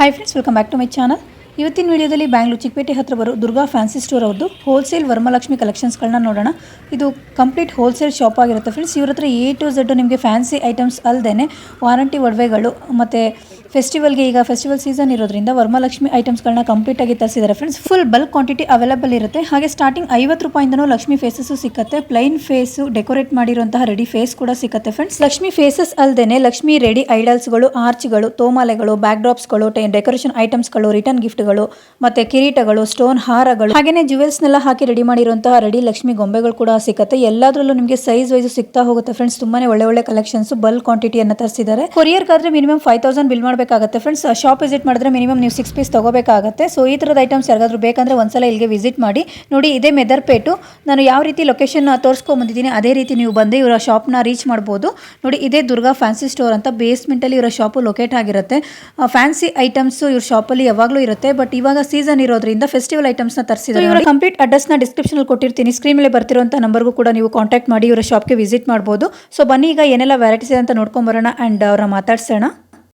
Hi friends welcome back to my channel ಇವತ್ತಿನ ವಿಡಿಯೋದಲ್ಲಿ ಬ್ಯಾಂಗ್ಳೂರು ಚಿಕ್ಕಪೇಟೆ ಹತ್ರ ಬರೋ ದುರ್ಗಾ ಫ್ಯಾನ್ಸಿ ಸ್ಟೋರ್ ಅವ್ರದ್ದು ಹೋಲ್ಸೇಲ್ ವರ್ಮಲಕ್ಷ್ಮಿ ಕಲೆಕ್ಷನ್ಸ್ಗಳನ್ನ ನೋಡೋಣ. ಇದು ಕಂಪ್ಲೀಟ್ ಹೋಲ್ಸೇಲ್ ಶಾಪ್ ಆಗಿರುತ್ತೆ ಫ್ರೆಂಡ್ಸ್ ಇವ್ರ ಹತ್ರ ಎ ಟು ಝೆಡ್ ನಿಮಗೆ ಫ್ಯಾನ್ಸಿ ಐಟಮ್ಸ್ ಅಲ್ಲದೆ ವಾರಂಟಿ ಒಡವೆಗಳು ಮತ್ತು ಫೆಸ್ಟಿವಲ್ಗೆ ಈಗ ಫೆಸ್ಟಿವಲ್ ಸೀಸನ್ ಇರೋದ್ರಿಂದ ವರ್ಮಲಕ್ಷ್ಮಿ ಐಟಮ್ಸ್ಗಳನ್ನ ಕಂಪ್ಲೀಟ್ ಆಗಿ ತರಿಸಿದ್ದಾರೆ friends full bulk quantity available ಇರುತ್ತೆ. ಹಾಗೆ ಸ್ಟಾರ್ಟಿಂಗ್ ಐವತ್ತು ರೂಪಾಯಿಂದನೂ ಲಕ್ಷ್ಮಿ ಫೇಸಸ್ಸು ಸಿಕ್ಕತ್ತೆ. ಪ್ಲೈನ್ ಫೇಸು ಡೆಕೋರೇಟ್ ಮಾಡಿರುವಂತಹ ರೆಡಿ ಫೇಸ್ ಕೂಡ ಸಿಕ್ಕತ್ತೆ ಫ್ರೆಂಡ್ಸ್ ಲಕ್ಷ್ಮಿ ಫೇಸಸ್ ಅಲ್ಲದೆ ಲಕ್ಷ್ಮಿ ರೆಡಿ ಐಡಲ್ಸ್ಗಳು ಆರ್ಚ್ಗಳು ತೋಮಾಲೆಗಳು ಬ್ಯಾಕ್ ಡ್ರಾಪ್ಸ್ಗಳು ಡೆಕೋರೇಷನ್ ಐಟಮ್ಸ್ಗಳು ರಿಟರ್ನ್ ಗಿಫ್ಟ್ಗಳು ಮತ್ತೆ ಕಿರೀಟಗಳು ಸ್ಟೋನ್ ಹಾರಗಳು ಹಾಗೆಯೇ ಜುವೆಲ್ಸ್ನೆಲ್ಲ ಹಾಕಿ ರೆಡಿ ಮಾಡಿರುವಂತಹ ರೆಡಿ ಲಕ್ಷ್ಮಿ ಗೊಂಬೆಗಳು ಕೂಡ ಸಿಗುತ್ತೆ ಎಲ್ಲಾದ್ರಲ್ಲೂ ನಿಮಗೆ ಸೈಜ್ ವೈಸ್ ಸಿಗ್ತಾ ಹೋಗುತ್ತೆ ಫ್ರೆಂಡ್ಸ್ ತುಂಬಾನೇ ಒಳ್ಳೆ ಒಳ್ಳೆ ಕಲೆಕ್ಷನ್ಸ್ ಬಲ್ಕ್ ಕ್ವಾಂಟಿಟಿಯನ್ನು ತರಿಸಿದ್ದಾರೆ. ಕೊರಿಯರ್ ಆದ್ರೆ ಮಿನಿಮಮ್ ಫೈವ್ ತೌಸಂಡ್ ಬಿಲ್ ಮಾಡಬೇಕಾಗುತ್ತೆ ಫ್ರೆಂಡ್ಸ್ ಶಾಪ್ ವಿಸಿಟ್ ಮಾಡಿದ್ರೆ ಮಿನಿಮಮ್ ನೀವು ಸಿಕ್ಸ್ ಪೀಸ್ ತಗೋಬೇಕಾಗುತ್ತೆ. ಸೊ ಈ ಥರದ ಐಟಮ್ಸ್ ಯಾರಿಗಾದ್ರೂ ಬೇಕಂದ್ರೆ ಒಂದ್ಸಲ ಇಲ್ಲಿಗೆ ವಿಸಿಟ್ ಮಾಡಿ. ನೋಡಿ, ಇದೇ ಮೆದರ್ಪೇಟು ನಾನು ಯಾವ ರೀತಿ ಲೊಕೇಶನ್ ತೋರಿಸ್ಕೊಂಬಂದಿದ್ದೀನಿ, ಅದೇ ರೀತಿ ನೀವು ಬಂದು ಇವರ ಶಾಪ್ನ ರೀಚ್ ಮಾಡ್ಬೋದು. ನೋಡಿ, ಇದೇ ದುರ್ಗಾ ಫ್ಯಾನ್ಸಿ ಸ್ಟೋರ್ ಅಂತ ಬೇಸ್ಮೆಂಟಲ್ಲಿ ಇವರ ಶಾಪು ಲೊಕೇಟ್ ಆಗಿರುತ್ತೆ. ಫ್ಯಾನ್ಸಿ ಐಟಮ್ಸ್ ಇವ್ರ ಶಾಪಲ್ಲಿ ಯಾವಾಗಲೂ ಇರುತ್ತೆ. ಬಟ್ ಇವಾಗ ಸೀಸನ್ ಇರೋದ್ರಿಂದ ಫೆಸ್ಟಿವಲ್ ಐಟಮ್ಸ್ನ ತರಿಸಿದ್ರೆ ಇವರ ಕಂಪ್ಲೀಟ್ ಅಡ್ರೆಸ್ನ ಡಿಸ್ಕ್ರಿಪ್ಷನಲ್ಲಿ ಕೊಟ್ಟಿರ್ತೀನಿ. ಸ್ಕ್ರೀನ್ ಮೇಲೆ ಬರ್ತಿರುವಂಥ ನಂಬರ್ಗೂ ಕೂಡ ನೀವು ಕಾಂಟ್ಯಾಕ್ಟ್ ಮಾಡಿ ಇವರ ಶಾಪ್ಗೆ ವಿಸಿಟ್ ಮಾಡ್ಬೋದು. ಸೊ ಬನ್ನಿ ಈಗ ಏನೆಲ್ಲ ವೆರೈಟೀಸ್ ಇದೆ ಅಂತ ನೋಡ್ಕೊಂಬರೋಣ ಅಂಡ್ ಅವರ ಮಾತಾಡ್ಸೋಣ.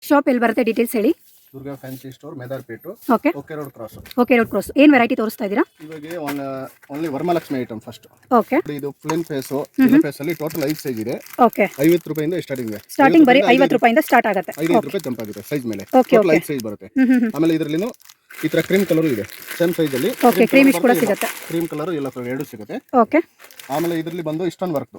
ಶಾಪ್ ಎಲ್ಲಿ ಬರುತ್ತೆ ಡೀಟೇಲ್ಸ್ ಹೇಳಿ? Durga fancy store Medarpet okay okay road cross okay road cross ಏನು ವೆರೈಟಿ ತೋರಿಸ್ತಾ ಇದ್ದೀರಾ? ಇವಾಗ only Varamahalakshmi item first okay ಇದು ಪ್ಲೇನ್ ಫೇಸು ಫೇಸ್ ಅಲ್ಲಿ ಟೋಟಲ್ ಐದು ಸೈಜ್ ಇದೆ. ಓಕೆ ಐವತ್ತು ರೂಪಾಯಿಂದ ಸ್ಟಾರ್ಟಿಂಗ್ ಇದೆ. ಸ್ಟಾರ್ಟಿಂಗ್ ಬರೀ ಐವತ್ತು ರೂಪಾಯಿಂದ ಸ್ಟಾರ್ಟ್ ಆಗುತ್ತೆ. ಐದೈದು ರೂಪಾಯಿ ಜಂಪ್ ಆಗುತ್ತೆ ಸೈಜ್ ಮೇಲೆ. ಟೋಟಲ್ ಐದು ಸೈಜ್ ಬರುತ್ತೆ. ಆಮೇಲೆ ಇದರಲ್ಲಿನೂ ಈ ತರ ಕ್ರೀಮ್ ಕಲರ್ ಇದೆ. ಸೇಮ್ ಸೈಜ್ ಅಲ್ಲಿ ಓಕೆ ಕ್ರೀಮಿಶ್ ಕೂಡ ಸಿಗುತ್ತೆ. ಕ್ರೀಮ್ ಕಲರ್ ಎಲ್ಲ ಕಲರ್ ಎರಡು ಸಿಗುತ್ತೆ. ಓಕೆ ಆಮೇಲೆ ಇದರಲ್ಲಿ ಬಂದು ಇಸ್ಟೋನ್ ವರ್ಕ್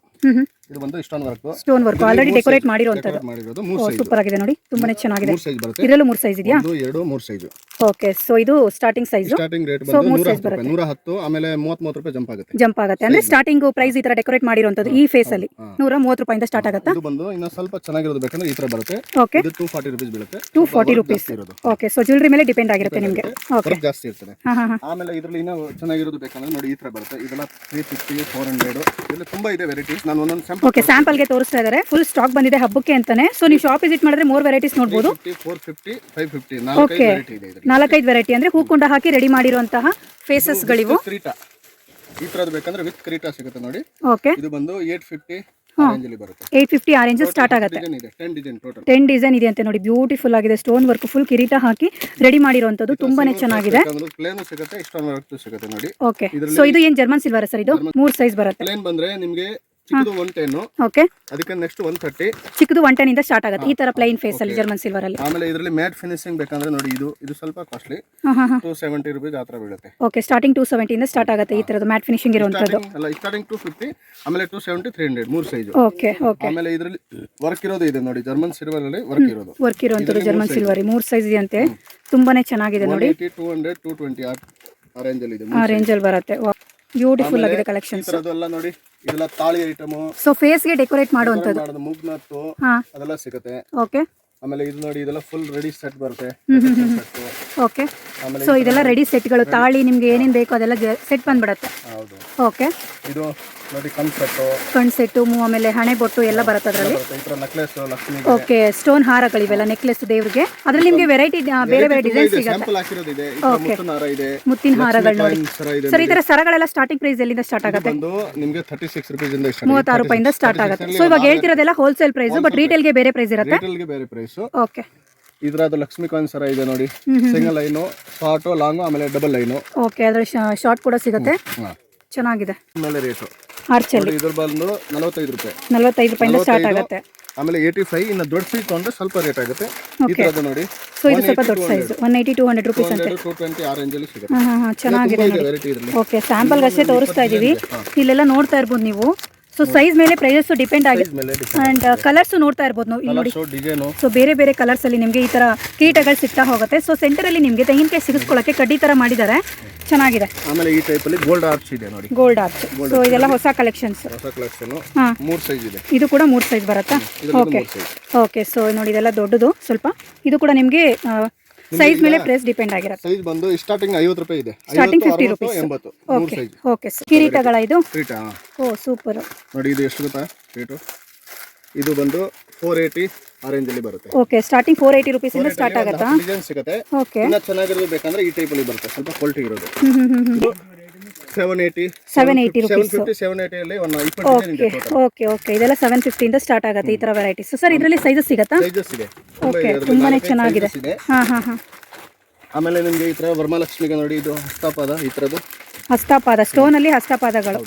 ಇದು ಬಂದು stone work stone work already decorate ಮಾಡಿರುವಂಥದ್ದು. ಮಾಡಿರೋದು ಮೂರು ಸೈಜ್ ಸೂಪರ್ ಆಗಿದೆ ನೋಡಿ ತುಂಬಾನೇ ಚೆನ್ನಾಗಿದೆ. ಮೂರು ಸೈಜ್ ಬರುತ್ತೆ. ಇದರಲ್ಲೂ ಮೂರು ಸೈಜ್ ಇದೆಯಾ? ಒಂದು ಎರಡು ಮೂರು ಸೈಜ್ ಓಕೆ ಸೊ ಇದು ಸ್ಟಾರ್ಟಿಂಗ್ ಸೈಜ್ ಸ್ಟಾರ್ಟಿಂಗ್ ರೇಟ್ ಬಂದು ನೂರ ಹತ್ತು ರೂಪಾಯಿ ನೂರ ಹತ್ತು ಆಮೇಲೆ ಮೂವತ್ತ್ ಮೂವತ್ತು ರೂಪಾಯಿ ಜಂಪ್ ಆಗುತ್ತೆ. ಜಂಪ್ ಆಗುತ್ತೆ. ಅಂದ್ರೆ ಸ್ಟಾರ್ಟಿಂಗ್ ಪ್ರೈಸ್ ಈ ತರ ಡೆಕೋರೇಟ್ ಮಾಡಿರುವಂಥದ್ದು ಈ ಫೇಸ್ ಅಲ್ಲಿ. ನೂರ ಮೂವತ್ತು ರೂಪಾಯಿಂದ ಸ್ಟಾರ್ಟ್ ಆಗುತ್ತಾ? ಇದು ಬಂದು ಇನ್ನು ಸ್ವಲ್ಪ ಚೆನ್ನಾಗಿರೋದು ಬೇಕಂದ್ರೆ ಈ ತರ ಬರುತ್ತೆ. ಓಕೆ ಇದು ಟೂ ಫಾರ್ಟಿ ರುಪೀಸ್ ಬೀಳುತ್ತೆ. ಟೂ ಫಾರ್ಟಿ ರುಪೀಸ್ ಇರೋದು. ಓಕೆ ಸೊ ಜ್ಯುವೆಲ್ರಿ ಮೇಲೆ ಡಿಪೆಂಡ್ ಆಗಿರುತ್ತೆ ನಿಮಗೆ. ಓಕೆ ವರ್ಕ್ ಜಾಸ್ತಿ ಇರ್ತದೆ. ಆಮೇಲೆ ಇದರಲ್ಲಿ ಇನ್ನೂ ಚೆನ್ನಾಗಿರೋದು ಬೇಕಂದ್ರೆ ನೋಡಿ ಈ ತರ ಬರುತ್ತೆ. ಇದೆಲ್ಲ ತ್ರೀ ಫಿಫ್ಟಿ ಫೋರ್ ಹಂಡ್ರೆಡ್ ಇದೆಲ್ಲ ತುಂಬಾ ಇದೆ ವೆರೈಟೀಸ್ ನಾನು ಒಂದೊಂದು ಸ್ಯಾಂಪಲ್ ಓಕೆ ಸ್ಯಾಂಪಲ್ಗೆ ತೋರಿಸ್ತಾ ಇದ್ದಾರೆ ಫುಲ್ ಸ್ಟಾಕ್ ಬಂದಿದೆ ಹಬ್ಬಕ್ಕೆ ಅಂತಾನೆ. ಸೊ ನೀವು ಶಾಪ್ ವಿಸಿಟ್ ಮಾಡಿದ್ರೆ ಮೋರ್ ವೆರೈಟೀಸ್ ನೋಡಬಹುದು four fifty five fifty Okay. Variety ಇದೆ ನಾಲ್ಕೈದು ವೆರೈಟಿ ಅಂದ್ರೆ ಹೂಕುಂಡ ಹಾಕಿ ರೆಡಿ ಮಾಡಿರುವಂತಹ ಫೇಸಸ್ಗಳಿವು ಕ್ರೀಟಾ ಈ ತರದ್ದು ಬೇಕಂದ್ರೆ ವಿತ್ ಕ್ರೀಟಾ ಸಿಗುತ್ತೆ ನೋಡಿ. ಓಕೆ ಇದು ಬಂದು eight fifty eight orange start ಆಗುತ್ತೆ. ಟೆನ್ ಡಿಸೈನ್ ಇದೆ ಅಂತ ನೋಡಿ. ಬ್ಯೂಟಿಫುಲ್ ಆಗಿದೆ. ಸ್ಟೋನ್ ವರ್ಕ್ ಫುಲ್ ಕಿರೀಟ ಹಾಕಿ ರೆಡಿ ಮಾಡಿರುವಂತದ್ದು ತುಂಬಾನೇ ಚೆನ್ನಾಗಿದೆ. ಓಕೆ ಸೊ ಇದು ಏನ್ ಜರ್ಮನ್ ಸಿಲ್ವರ್ ಸರ್ ಇದು? ಮೂರ್ ಸೈಜ್ ಬರುತ್ತೆ. ಪ್ಲೇನ್ ಬಂದ್ರೆ ನಿಮಗೆ ಚಿಕ್ಕದು ಒನ್ ಟೆನ್ ಓಕೆ. ಅದಕ್ಕೆ ನೆಕ್ಸ್ಟ್ ಒನ್ ತರ್ಟಿ ಚಿಕ್ಕದು ಒನ್ ಟೆನ್ ಇಂದ ಸ್ಟಾರ್ಟ್ ಆಗುತ್ತೆ. ಈ ತರ ಪ್ಲೈನ್ ಫೇಸ್ ಅಲ್ಲಿ ಜರ್ಮನ್ ಸಿಲ್ವರ್ ಅಲ್ಲಿ. ಆಮೇಲೆ ಇದರಲ್ಲಿ ಮ್ಯಾಟ್ ಫಿನಿಶಿಂಗ್ ಬೇಕಂದ್ರೆ ನೋಡಿ ಇದು ಇದು ಸ್ವಲ್ಪ ಕಾಸ್ಟ್ಲಿ ಟೂ ಸೆವೆಂಟಿ ರುಪೀಸ್ ಆ ಬೀಳುತ್ತೆ. ಓಕೆ ಸ್ಟಾರ್ಟಿಂಗ್ ಟೂ ಸೆವೆಂಟಿಯಿಂದ ಸ್ಟಾರ್ಟ್ ಆಗುತ್ತೆ ಈ ತರದ ಮ್ಯಾಟ್ ಫಿನಿಶಿಂಗ್ ಇರುವಂತದ್ದು. ಅಲ್ಲ ಸ್ಟಾರ್ಟಿಂಗ್ ಟೂ ಫಿಫ್ಟಿ ಆಮೇಲೆ ಟೂ ಸೆವೆಂಟಿ ತ್ರೀ ಹಂಡ್ರೆಡ್ ಮೂರು ಸೈಜ್ ಓಕೆ ಓಕೆ ಆಮೇಲೆ ಇದರಲ್ಲಿ ವರ್ಕ್ ಇರೋದು ಇದೆ ನೋಡಿ ಜರ್ಮನ್ ಸಿಲ್ವರ್ ಅಲ್ಲಿ ವರ್ಕ್ ಇರೋದು. ವರ್ಕ್ ಇರುವಂತದ್ದು ಜರ್ಮನ್ ಸಿಲ್ವರ್ ಮೂರ್ ಸೈಜ್ ಇದೆಯಂತೆ. ತುಂಬಾನೇ ಚೆನ್ನಾಗಿದೆ ನೋಡಿ. ಟೂ ಹಂಡ್ರೆಡ್ ಟೂ ಟ್ವೆಂಟಿ ಆ ರೇಂಜ್ ಅಲ್ಲಿ ಇದೆ ಆ ರೇಂಜ್ ಅಲ್ಲಿ ಬರುತ್ತೆ. ಬ್ಯೂಟಿಫುಲ್ ಆಗಿದೆ ಕಲೆಕ್ಷನ್ ಕಲೆಕ್ಷನ್ಸ್ ಫೇಸ್ ನೋಡಿ ಇದೆಲ್ಲ ತಾಳಿ ಐಟಮ್ ಸೊ ಫೇಸ್ಗೆ ಡೆಕೋರೇಟ್ ಮಾಡುವಂತದ್ದು ಮಾಡೋದು ಮುಗ್ನತ್ತು ಅದೆಲ್ಲ ಸಿಗುತ್ತೆ. ಓಕೆ ಆಮೇಲೆ ಇದು ನೋಡಿ ಇದೆಲ್ಲ ಫುಲ್ ರೆಡಿ ಸೆಟ್ ಬರುತ್ತೆ. ಓಕೆ ಸೊ ಇದೆಲ್ಲ ರೆಡಿ ಸೆಟ್ಗಳು ತಾಳಿ ನಿಮ್ಗೆ ಏನೇನ್ ಬೇಕೋ ಅದೆಲ್ಲ ಸೆಟ್ ಬಂದ್ಬಿಡತ್ತೆ. ಹೌದು. ಓಕೆ ಇದು ನೋಡಿ ಕನ್ಸೆಟ್ಟು ಕಣ್ ಸೆಟ್ಟು ಆಮೇಲೆ ಹಣೆ ಬೊಟ್ಟು ಎಲ್ಲ ಬರುತ್ತೆ ಅದರಲ್ಲಿ ಬರುತ್ತೆ. ಈ ಥರ ನೆಕ್ಲೆಸ್ ಲಕ್ಷ್ಮಿ ಓಕೆ ಸ್ಟೋನ್ ಹಾರಗಳಿವೆಲ್ಲ ನೆಕ್ಲೆಸ್ ದೇವ್ರಿಗೆ. ಅದ್ರಲ್ಲಿ ನಿಮ್ಗೆ ವೆರೈಟಿ ಬೇರೆ ಬೇರೆ ಡಿಸೈನ್ ಸಿಗುತ್ತೆ? ಸ್ಯಾಂಪಲ್ ಹಾಕಿರೋದಿದೆ ಈ ಥರ ಮುತ್ತಿನ ಹಾರ ಇದೆ. ಮುತ್ತಿನ ಹಾರಗಳು ನೋಡಿ. ಸರ ಇದೆ ಸರ್ ಈ ತರ ಸರಗಳೆಲ್ಲ ಸ್ಟಾರ್ಟಿಂಗ್ ಪ್ರೈಸ್ ಎಲ್ಲಿಂದ ಸ್ಟಾರ್ಟ್ ಆಗುತ್ತೆ? ಬಂದು ನಿಮ್ಗೆ ತರ್ಟಿ ಸಿಕ್ಸ್ ರುಪೀಸ್ ಇಂದ ಮೂವತ್ತಾರು ರೂಪಾಯಿಂದ ಸ್ಟಾರ್ಟ್ ಆಗುತ್ತೆ. ಸೊ ಇವಾಗ ಹೇಳ್ತಿರೋದೆಲ್ಲ ಹೋಲ್ಸೇಲ್ ಪ್ರೈಸ್ ಬಟ್ಗೆ ಬೇರೆ ಪ್ರೈಸ್ ಇರುತ್ತೆ? ರಿಟೇಲ್ಗೆ ಬೇರೆ ಪ್ರೈಸ್ ಓಕೆ ಇದ್ರದ್ದು ಲಕ್ಷ್ಮಿ ಕಾಯಿನ್ ಸರ ಇದೆ ನೋಡಿ. ಸಿಂಗಲ್ ಲೈನು ಶಾರ್ಟು ಲಾಂಗು ಆಮೇಲೆ ಡಬಲ್ ಲೈನು ಓಕೆ ಅದ್ರ ಶಾರ್ಟ್ ಕೂಡ ಸಿಗುತ್ತೆ. ಚೆನ್ನಾಗಿದೆ. ಆಮೇಲೆ ರೇಟು ಆರ್ಚಲ್ಲಿ. ಇದ್ರ ಬಂದು ನಲವತ್ತೈದು ರೂಪಾಯಿ. ನಲವತ್ತೈದು ರೂಪಾಯಿಂದ ಸ್ಟಾರ್ಟ್ ಆಗುತ್ತೆ. ಆಮೇಲೆ ಏಯ್ಟಿ ಫೈವ್ ಇನ್ನು ದೊಡ್ಡ ಸೈಜ್ ತೊಗೊಂಡ್ರೆ ಸ್ವಲ್ಪ ರೇಟ್ ಆಗುತ್ತೆ. ಈ ಥರದ್ದು ನೋಡಿ. ಸೊ ಇದು ಸ್ವಲ್ಪ ದೊಡ್ಡ size one eighty two hundred. Rupees ಅಂತೆ. ಟೂ ಟ್ವೆಂಟಿ ಆ ರೇಂಜಲ್ಲಿ ಸಿಗುತ್ತೆ. ಹಾಂ ಹಾಂ ಚೆನ್ನಾಗಿದೆ ನೋಡಿ. ವೆರೈಟಿ ಇದರಲ್ಲಿ. ಓಕೆ ಸ್ಯಾಂಪಲ್ಗೆ ಅಷ್ಟೇ ತೋರಿಸ್ತಾ ಇದೀವಿ ಇಲ್ಲೆಲ್ಲ ನೋಡ್ತಾ ಇರ್ಬೋದು ನೀವು. ಸೊ ಸೈಜ್ ಮೇಲೆ ಪ್ರೈಸಸ್ ಡಿಪೆಂಡ್ ಆಗಿದೆ ಆಂಡ್ ಆ್ಯಂಡ್ ಕಲರ್ಸ್ ನೋಡ್ತಾ ಇರ್ಬೋದು ನಾವು ಇಲ್ಲಿ ನೋಡಿ. ಸೊ ಬೇರೆ ಬೇರೆ ಕಲರ್ಸ್ ಅಲ್ಲಿ ನಿಮಗೆ ಈ ತರ ಕೀಟಗಳು ಸಿಗ್ತಾ ಹೋಗುತ್ತೆ. ಸೊ ಸೆಂಟರ್ ಅಲ್ಲಿ ನಿಮಗೆ ತೆಂಗಿನಕಾಯಿ ಸಿಗಿಸ್ಕೊಳ್ಳೋಕೆ ಕಡ್ಡಿ ತರ ಮಾಡಿದ್ದಾರೆ. ಚೆನ್ನಾಗಿದೆ. ಆಮೇಲೆ ಈ ಟೈಪಲ್ಲಿ ಗೋಲ್ಡ್ ಆರ್ಚ್ ಇದೆ ನೋಡಿ. ಗೋಲ್ಡ್ ಆರ್ಚ್ ಸೊ ಇದೆಲ್ಲ ಹೊಸ ಕಲೆಕ್ಷನ್ಸ್ ಹೊಸ ಕಲೆಕ್ಷನ್ ಮೂರು ಸೈಜ್ ಇದೆ. ಇದು ಕೂಡ ಮೂರು ಸೈಜ್ ಬರುತ್ತಾ? ಓಕೆ ಓಕೆ ಸೊ ನೋಡಿ ಇದೆಲ್ಲ ದೊಡ್ಡದು ಸ್ವಲ್ಪ. ಇದು ಕೂಡ ನಿಮಗೆ ಸೈಜ್ ಮೇಲೆ ಪ್ರೈಸ್ ಡಿಪೆಂಡ್ ಆಗಿರುತ್ತೆ. ಸೈಜ್ ಬಂದು ಸ್ಟಾರ್ಟಿಂಗ್ ಐವತ್ತು ರೂಪಾಯಿ ಇದೆ. ಸ್ಟಾರ್ಟಿಂಗ್ ಫಿಫ್ಟಿ ರುಪೀಸ್ ಎಂಬತ್ತು ಓಕೆ ಸೈಜ್ ಓಕೆ ಕಿರೀಟಗಳ ಇದು? ಕಿರೀಟ ಓ ಸೂಪರ್ ನೋಡಿ ಇದು ಎಷ್ಟು ಗೊತ್ತಾ? ರೇಟು? ಇದು ಬಂದು ಫೋರ್ ಏಯ್ಟಿ ಅಲ್ಲಿ ರೇಂಜಲ್ಲಿ ಬರುತ್ತೆ ಓಕೆ ಸ್ಟಾರ್ಟಿಂಗ್ ಫೋರ್ ಏಯ್ಟಿ ಇಂದ ಸ್ಟಾರ್ಟ್ ಆಗುತ್ತಾ? ಡಿಸೈನ್ ಸಿಗುತ್ತೆ. ಓಕೆ ಇನ್ನ ಚೆನ್ನಾಗಿರೋದು ಬೇಕಂದ್ರೆ ಈ ಟೈಪ್ ಅಲ್ಲಿ ಬರುತ್ತೆ. ಸ್ವಲ್ಪ ಕ್ವಾಲಿಟಿ ಇರೋದು. Seven eighty eighty rupees okay okay okay ಇದೆಲ್ಲ ಸೆವೆನ್ ಫಿಫ್ಟಿಯಿಂದ ಸ್ಟಾರ್ಟ್ ಆಗುತ್ತೆ ಈ ತರ ವೆರೈಟೀಸ್ ಸರ್ ಇದರಲ್ಲಿ ಸೈಜಸ್ ಸಿಗುತ್ತಾ? ಓಕೆ. ತುಂಬಾನೇ ಚೆನ್ನಾಗಿದೆ sizes ಇದೆ. ಹಾಂ ಹಾಂ ಹಾಂ. ಆಮೇಲೆ ನಿಮಗೆ ಈ ಥರ ನೋಡಿ ಇದು ಹಸ್ತಪಾದ ಈ ಥರದ್ದು ಹಸ್ತಪಾದ ಸ್ಟೋನಲ್ಲಿ ಹಸ್ತಪಾದಗಳು.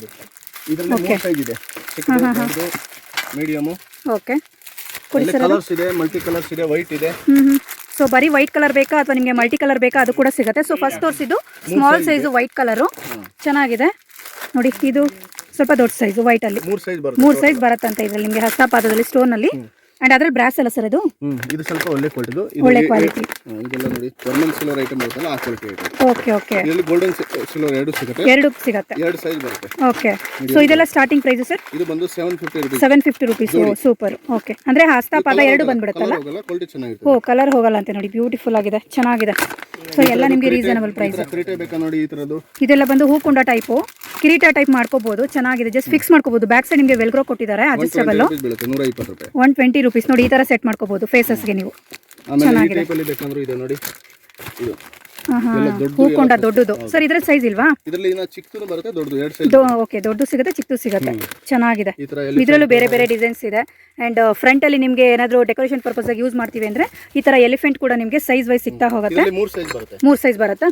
ಇದರಲ್ಲಿ ಮೂರು ಸೈಜ್ ಇದೆ. ಚಿಕ್ಕದು ಮೀಡಿಯಮು ಓಕೆ ಇಲ್ಲಿ ಕಲರ್ಸ್ ಇದೆ ಮಲ್ಟಿ ಕಲರ್ಸ್ ಇದೆ ವೈಟ್ ಇದೆ ಹ್ಞೂ ಹ್ಞೂ ಸೊ ಬರೀ ವೈಟ್ ಕಲರ್ ಬೇಕಾ ಅಥವಾ ನಿಮಗೆ ಮಲ್ಟಿ ಕಲರ್ ಬೇಕಾ? ಅದು ಕೂಡ ಸಿಗುತ್ತೆ. ಸೊ ಫಸ್ಟ್ ತೋರಿಸಿದ್ದು ಸ್ಮಾಲ್ ಸೈಜು ವೈಟ್ ಕಲರು ಚೆನ್ನಾಗಿದೆ. ನೋಡಿ ಇದು ಸ್ವಲ್ಪ ದೊಡ್ಡ ವೈಟ್ ಅಲ್ಲಿ. ಮೂರು ಸೈಜ್ ಸೈಜ್ ಬರುತ್ತಂತೆ ಇದರಲ್ಲಿ ನಿಮಗೆ ಹಸ್ತಪಾದದಲ್ಲಿ ಸ್ಟೋನಲ್ಲಿ ಅಂಡ್ ಅದ್ರಲ್ಲಿ ಬ್ರಾಸ್ ಅಲ್ಲ ಸರ್ ಇದು ಇದು ಸ್ವಲ್ಪ ಒಳ್ಳೆ ಕ್ವಾಲಿಟಿ ಒಳ್ಳೆ ಕ್ವಾಲಿಟಿ ಇದೆಲ್ಲ ನೋಡಿ ಜರ್ಮನ್ ಸಿಲ್ವರ್ ಐಟಮ್ ಬರುತ್ತಲ್ಲ ಆ ಕ್ವಾಲಿಟಿ ಓಕೆ ಓಕೆ ಇದರಲ್ಲಿ ಗೋಲ್ಡನ್ ಸಿಲ್ವರ್ ಎರಡು ಸಿಗುತ್ತೆ. ಎರಡು ಸಿಗುತ್ತೆ. ಎರಡು ಸೈಜ್ ಬರುತ್ತೆ. ಓಕೆ ಸೊ ಇದೆಲ್ಲ ಸ್ಟಾರ್ಟಿಂಗ್ ಪ್ರೈಸ್ ಸರ್ ಇದು ಬಂದು seven fifty rupees seven fifty super okay ಅಂದ್ರೆ ಹಸ್ತಪಾದ ಎರಡು ಬಂದ್ಬಿಡುತ್ತಲ್ಲ? ಕ್ವಾಲಿಟಿ ಚೆನ್ನಾಗಿರುತ್ತೆ. ಓ ಕಲರ್ ಹೋಗಲ್ಲ ಅಂತ ನೋಡಿ ಬ್ಯೂಟಿಫುಲ್ ಆಗಿದೆ ಚೆನ್ನಾಗಿದೆ. ಸೊ ಎಲ್ಲ ನಿಮಗೆ ರೀಸನಬಲ್ ಪ್ರೈಸ್ ಕ್ರೀಟೆ ಬೇಕಾ ನೋಡಿ ಈ ಥರದ್ದು? ಇದೆಲ್ಲ ಬಂದು ಹೂಕುಂಡ ಟೈಪು ಕಿರೀಟ ಟೈಪ್ ಮಾಡ್ಕೋಬಹುದು ಚೆನ್ನಾಗಿದೆ. ಜಸ್ಟ್ ಫಿಕ್ಸ್ ಮಾಡ್ಕೋಬಹುದು ಬ್ಯಾಕ್ ಸೈಡ್ ನಿಮಗೆ ವೆಲ್ಕ್ರೋ ಕೊಟ್ಟಿದ್ದಾರೆ ಅಡ್ಜಸ್ಟಬಲ್ ರುಪೀಸ್ ಬೀಳುತ್ತೆ ನೂರ ಇಪ್ಪತ್ತು ರೂಪಾಯಿ. ಒನ್ ಟ್ವೆಂಟಿ ರುಪೀಸ್ ನೋಡಿ ಈ ತರ ಸೆಟ್ ಮಾಡ್ಕೋಬಹುದು ಫೇಸಸ್ಗೆ ನೀವು. ಆಮೇಲೆ ಈ ಟೈಪಲ್ಲಿ ಬೇಕಂದ್ರೆ ಇದೆ ನೋಡಿ. ಇದು. ಹಾಂ ಹಾಂ ದೊಡ್ಡದು ಹೂಕೊಂಡ ದೊಡ್ಡದು. ಸರ್ ಇದ್ರ ಸೈಜ್ ಇಲ್ವಾ? ಓಕೆ ದೊಡ್ಡದು ಸಿಗುತ್ತೆ ಚಿಕ್ಕದು ಸಿಗುತ್ತೆ. ಚೆನ್ನಾಗಿದೆ. ಇದರಲ್ಲೂ ಬೇರೆ ಬೇರೆ ಡಿಸೈನ್ಸ್ ಇದೆ. ಅಂಡ್ ಫ್ರಂಟ್ ಅಲ್ಲಿ ನಿಮಗೆ ಏನಾದರೂ ಡೆಕೋರೇಷನ್ ಪರ್ಪಸ್ ಆಗಿ ಯೂಸ್ ಮಾಡ್ತೀವಿ ಅಂದ್ರೆ ಈ ತರ ಎಲಿಫೆಂಟ್ ಕೂಡ ನಿಮಗೆ ಸೈಜ್ ವೈಸ್ ಸಿಗ್ತಾ ಹೋಗುತ್ತೆ. ಮೂರ್ ಸೈಜ್ ಬರುತ್ತೆ.